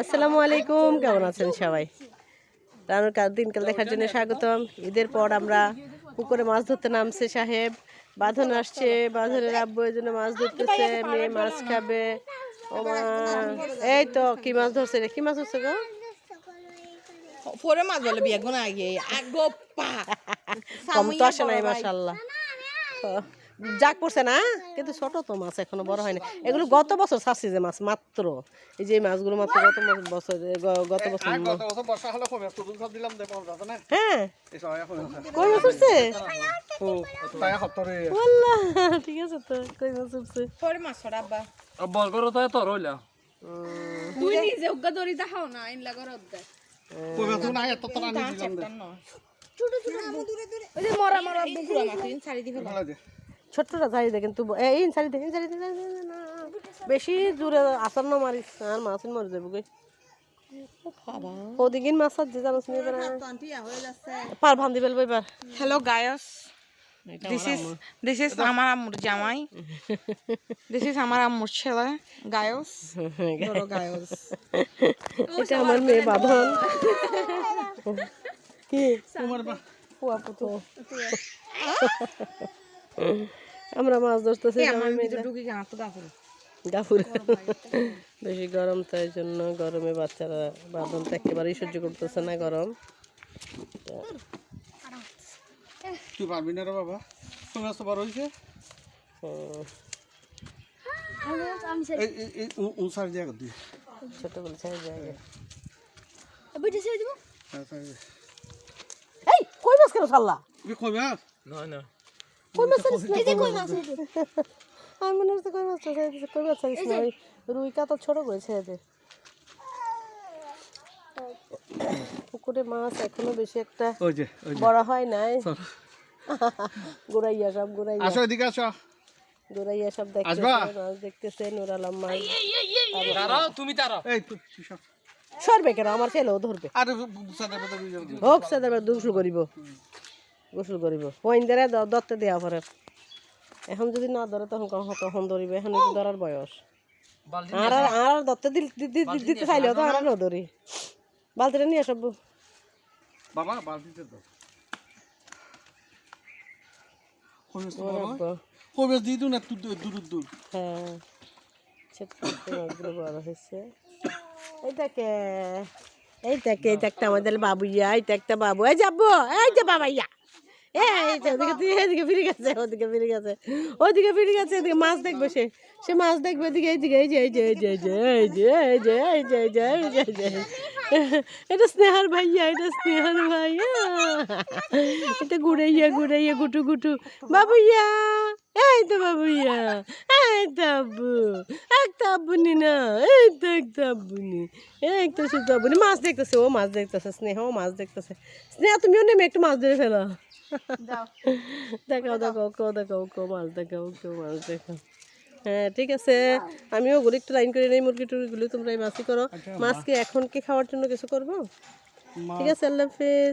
আসসালামু আলাইকুম কেমন আছেন সবাই? রানুর দিনকাল দেখার জন্য স্বাগতম। ঈদের পর আমরা পুকুরে মাছ ধরতে নামছে সাহেব। বাঁধন আসছে বাঁধনের আব্বু এই জন্য মাছ ধরতেছে মেয়ে মাছ খাবে। ও মা এই তো কি মাছ ধরছে রে? কি মাছ ধরছে গো? পরে মাছ বলে বিয়ে গুণ আগে আগো পা। কম তো আসে নাই মাশাল্লাহ। জাগ পড়ছে না কিন্তু ছোট তো মাছ এখনও বড় হয়নি। এগুলো গত বছর ছাড়ছি যে মাছ মাত্র। এই যে মাছগুলো মাত্র গত বছর গত বছর হ্যাঁ। কই মাছ উঠছে? ঠিক আছে তো কই মাছ উঠছে? বল করো তোর হইলা তুই নিজে উগা না ছোট ছোট দূরে দূরে। ওই যে মরা মরা বুকুরা মাছ ছাড়ি ছোট্টটা ছাড়ি দে কিন্তু এই ছাড়ি দে ছাড়ি দে বেশি জোরে আসার না মারিস আর মাছ মরে যাব কই? ওদিকে মাছ আছে জানোস নি পার ভান দিবেল এবার। Hello guys this is this is আমার আম্মুর জামাই। দিস ইজ আমার আম্মুর ছেলে গায়স বড় গায়স এটা আমার মেয়ে বাঁধন। কি? তোমার পুয়া পুতো আমরা মাছ ধরতেছি গাফুর বেশি গরম তাই জন্য গরমে বাচ্চারা বাঁধন তো একেবারেই সহ্য করতেছে না গরম। তুই পারবি না রে বাবা তুমি আসতে পারো জায়গা দি ছোট বলে ছেড়ে যায় হ্যাঁ কই মাছ কেন ছাড়লা? কই মাছ? ছাড়িস না। এই কই মাছ? আমি মনে হচ্ছে কই মাছ ছেড়ে দিছে কই মাছ ছাড়িস না ওই রুই কাতা ছোট করে ছেড়ে দে পুকুরে মাছ এখনও বেশি একটা ওই যে বড় হয় নাই। গোড়াইয়া সব গোড়াইয়া। আসো এদিকে আসো। গোড়াইয়া সব দেখতেছে মাছ দেখতেছে নুর আলম মাছ। এই তুই সব সরবে কেন? আমার ছেলেও ধরবে। আরে হোক সাদা গোসল করিব। গোসল করিব। পয়েন দেরে দত্তে দেওয়া পরে। এখন যদি না ধরে তখন তখন ধরিবে? এখন ধরার বয়স। আর আর দত্তে দিতে চাইলেও তো আর না। ধরি বালতিটা নিয়ে সব বাবা বালতিতে তো দূর দূর হ্যাঁ। বড় হয়েছে। এইটাকে এইটাকে এইটা একটা আমাদের বাবুইয়া এইটা একটা বাবু। এই যাব এই যে বাবাইয়া। এদিকে ফিরে গেছে ওদিকে ফিরে গেছে ওদিকে ফিরে গেছে এদিকে মাছ দেখবে সে সে মাছ দেখবে এদিকে এইদিকে এই যে এই যে এই যে এই যে এই যে এই যে এই যে এই যে এই যে এই যে এটা স্নেহার ভাইয়া এটা স্নেহার ভাইয়া এটা ঘুরাইয়া ঘুরাইয়া গুটু গুটু বাবুইয়া এই তো বাবুইয়া এই তো আব্বু একটা আব্বুনি না এই তো একটা আব্বুনি এই তো শুধু আব্বুনি মাছ দেখতেছে ও মাছ দেখতেছে স্নেহ ও মাছ দেখতেছে স্নেহা তুমিও নেমে একটু মাছ ধরে ফেলো দেখাও দেখাও কেউ দেখাও কেউ মাছ দেখাও কেউ মাছ দেখাও। হ্যাঁ ঠিক আছে। আমিও ওগুলো একটু লাইন করে নেই মুরগি টুরগিগুলো তোমরা এই মাছই করো। মাছ কি এখন কি খাওয়ার জন্য কিছু করব? ঠিক আছে আল্লাহ হাফেজ।